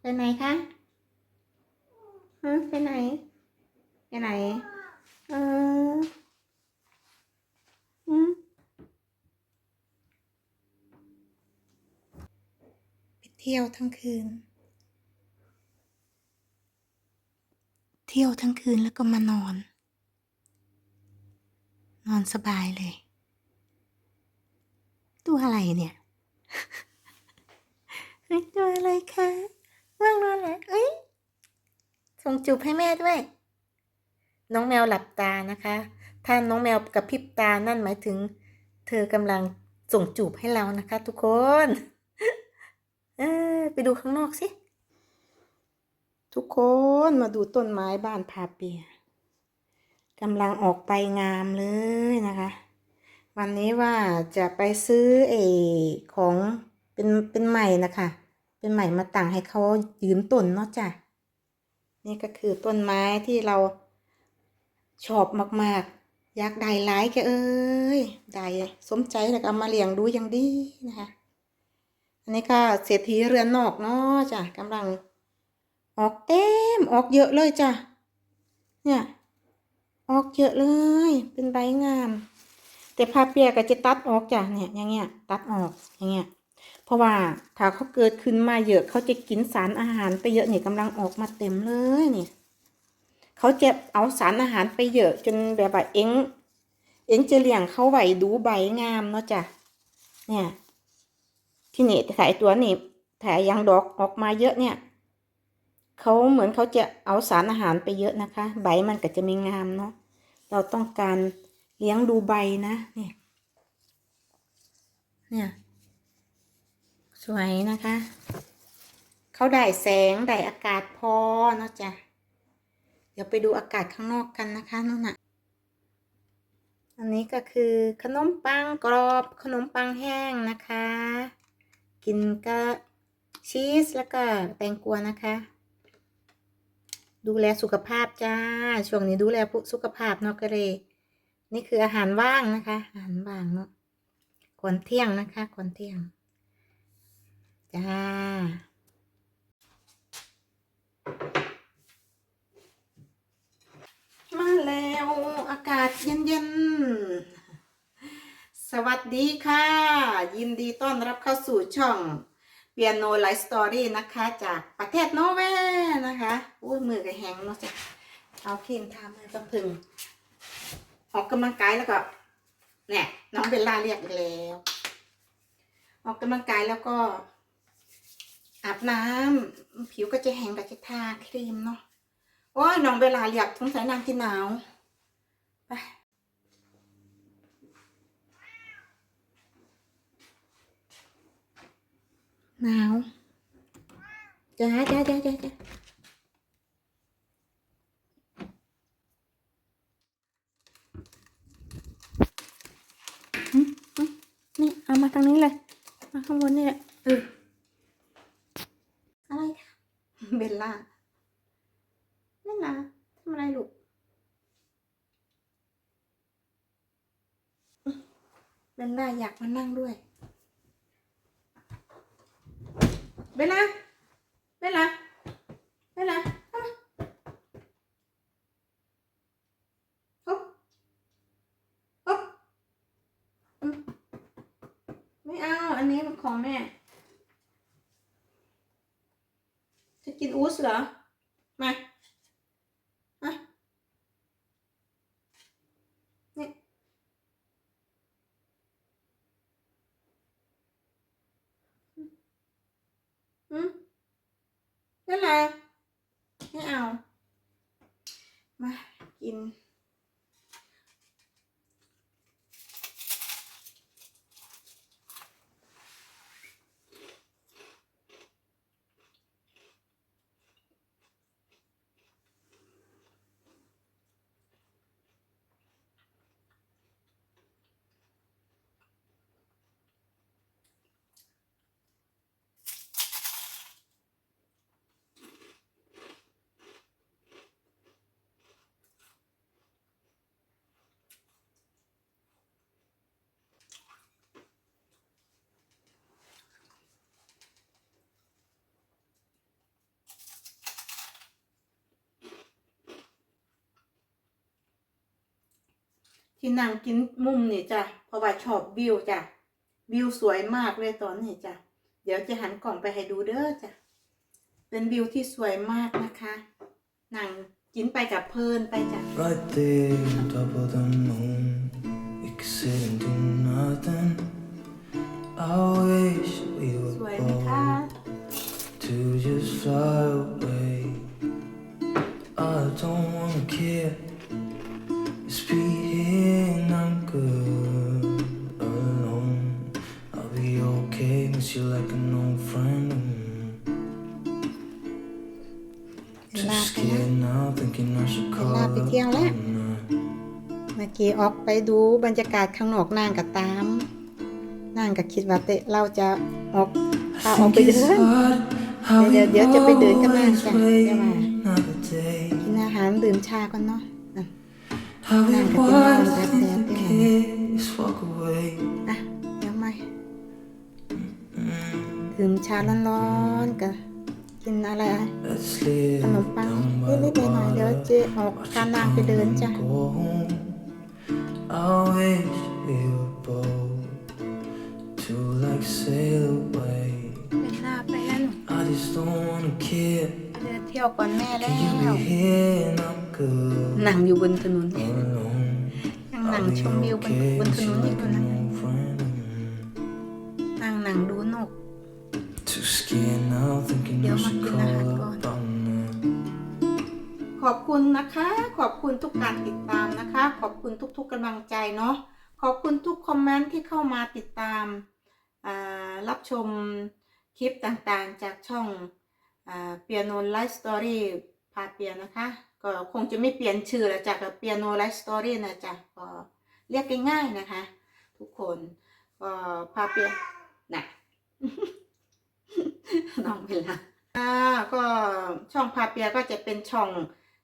ไปไหนคะฮะไปไหน ไปไหน เอออืมไปเที่ยวทั้งคืน เที่ยวทั้งคืนแล้วก็มานอน นอนสบายเลย ตัวอะไรเนี่ยเฮ้ยตัวอะไรคะ ว่างนอนแล้วเอ้ยส่งจูบให้แม่ด้วย น้องแมวหลับตานะคะ ถ้าน้องแมวกับพริบตานั่นหมายถึง เธอกำลังส่งจูบให้เรานะคะ ทุกคนเออไปดูข้างนอกสิ ทุกคนมาดูต้นไม้บ้านพาเปียกำลังออกไปงามเลยนะคะ วันนี้ว่าจะไปซื้อเออของเป็นเป็นใหม่นะคะ เป็นใหม่มาตั้งให้เขายืนต้นเนาะจ้ะนี่ก็คือต้นไม้ที่เราชอบมากๆ อยากได้หลายแกเอ้ยได้สมใจแล้วก็เอามาเลี้ยงดูอย่างดีนะคะ อันนี้ก็เศรษฐีเรือนนอกเนาะจ้ะกำลัง ออกเต็มออกเยอะเลยจ้ะเนี่ยออกเยอะเลย เป็นใบงาม แต่พาเปียก็จะตัดออกจ้ะเนี่ยอย่างเงี้ยตัดออกอย่างเงี้ย เพราะว่าถ้าเขาเกิดขึ้นมาเยอะเขาจะกินสารอาหารไปเยอะนี่กำลังออกมาเต็มเลยนี่เขาจะเอาสารอาหารไปเยอะจนแบบว่าเอ็งเอ็งจะเลี้ยงเขาไหวดูใบงามเนาะจ้ะเนี่ย ที่นี่แต่ไอตัวนี่แผลยังดอกออกมาเยอะเนี่ยเขาเหมือนเขาจะเอาสารอาหารไปเยอะนะคะ ใบมันก็จะไม่งามเนาะเราต้องการเลี้ยงดูใบนะเนี่ยเนี่ย สวยนะคะ เขาได้แสงได้อากาศพอเนาะจ้ะ เดี๋ยวไปดูอากาศข้างนอกกันนะคะนู่นน่ะ อันนี้ก็คือขนมปังกรอบขนมปังแห้งนะคะ กินก็ชีสแล้วก็แตงกวานะคะ ดูแลสุขภาพจ้า ช่วงนี้ดูแลสุขภาพเนาะก็เลยนี่คืออาหารว่างนะคะ อาหารว่างเนาะก่อนเที่ยงนะคะก่อนเที่ยง จ้า มาแล้วอากาศเย็นๆ สวัสดีค่ะ ยินดีต้อนรับเข้าสู่ช่องเปียโนไลฟ์สตอรี่นะคะ จากประเทศนอร์เวย์นะคะอุ้ยมือก็แห้งเนาะจ้ะเอาครีมทามือกับพึ่งออกกำลังกายแล้วก็เนี่ยน้องเบลล่าเรียกอีกแล้ว ออกกำลังกายแล้วก็ อาบน้ำผิวก็จะแห้งก็จะทาครีมเนาะโอ้ยน้องเวลาอยากสงสัยนางที่หนาวไปหนาวจ้าจ้าจ้าจ้าจ้าอืมอืมนี่เอามาทางนี้เลย มาข้างบนนี่แหละเออ เบลล่าเล่นนะทำอะไรลูกเบลล่าอยากมานั่งด้วย เบลล่าเบลล่าเบลล่าเข้ามาฮึฮึไม่เอา อันนี้มันของแม่ จะกินอูสเหรอ มามานี่อืมนั่นแหละไม่เอา มา กิน ที่นั่งกินมุมนี่จ้ะเพราะว่าชอบวิวจ้ะวิวสวยมากเลยตอนนี้จ้ะเดี๋ยวจะหันกล่องไปให้ดูเด้อจ้ะเป็นวิวที่สวยมากนะคะนั่งกินไปกับเพลินไปจ้ะ Right there on top of the moon, we could sit and do nothing. I wish we สวย were ไหมคะ bold to just fly เวลาไปนะเวลาไปเที่ยวแล้ว เมื่อกี้ออกไปดูบรรยากาศข้างนอกนั่งกับตาม นั่งกับคิดว่าเตะเราจะออกพาออกไปเดินเดี๋ยวเดี๋ยวจะไปเดินกันบ้างจ้ะจะมกินอาหารดื่มชากันเนาะนั่งกับตามแป๊บเดียวอะเดี๋ยวมาดื่มชาร้อนๆกัน กินอะไรอะ Let's live ขนมปัง down นิ by ด the ๆหน่อยๆเดี๋ยว water. เจ๊ออกพานางไปเดินจ้ะ Go home. I wish we were bold to like sail away. เป็นหน้าไปแล้วหนู I just don't wanna care. เดินเที่ยวก่อนแม่แล้ Can you ว be here and I'm good นั่งอยู่บนถนน alone? นั่งนั่ง I'll ช be มวิวบน okay, บนถ miss น you นนี่ like ก่อน an นะ old friend. นั่งนั่งดูนก Too scared now, thinking Yo, I should Martina, call hard up on that. ขอบคุณนะคะ ขอบคุณทุกการติดตามนะคะ ขอบคุณทุกๆกำลังใจเนาะ ขอบคุณทุกคอมเมนต์ที่เข้ามาติดตามอ่ารับชมคลิปต่างๆจากช่องเปียโนไลฟ์สตอรี่พาเปียนะคะ ก็คงจะไม่เปลี่ยนชื่อแล้วจากเปียโนไลฟ์สตอรี่นะจ๊ะก็เรียกง่ายๆนะคะ ทุกคนก็พาเปียนะ น้องเวลาอ่าก็ช่องพาเปียก็จะเป็นช่อง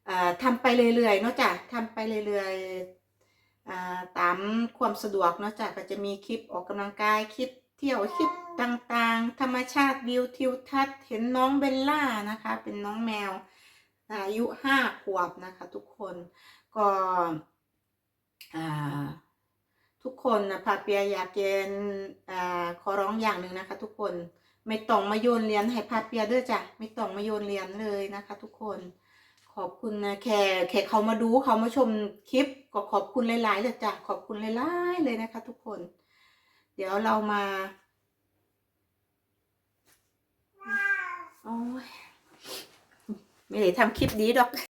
อ่าทำไปเรื่อยๆเนาะจ้ะทำไปเรื่อยๆอ่าตามความสะดวกเนาะจ้ะก็จะมีคลิปออกกำลังกายคลิปเที่ยวคลิปต่างๆ ธรรมชาติวิวทิวทัศน์เห็นน้องเบลล่านะคะ เป็นน้องแมวอายุห้าขวบนะคะ ทุกคนก็อ่าทุกคนนะพาเปียอยากเกณฑ์อ่าขอร้องอย่างหนึ่งนะคะ ทุกคน ไม่ต้องมาโยนเหรียญให้พาเปียด้อจ้ะไม่ต้องมาโยนเหรียญเลยนะคะ ทุกคนขอบคุณนะแค่แค่เขามาดูเขามาชมคลิปก็ขอบคุณหลายๆเลยจ้ะขอบคุณหลายๆเลยนะคะ ทุกคน เดี๋ยวเรามาโอ้ยไม่ได้ทำคลิปดีดอก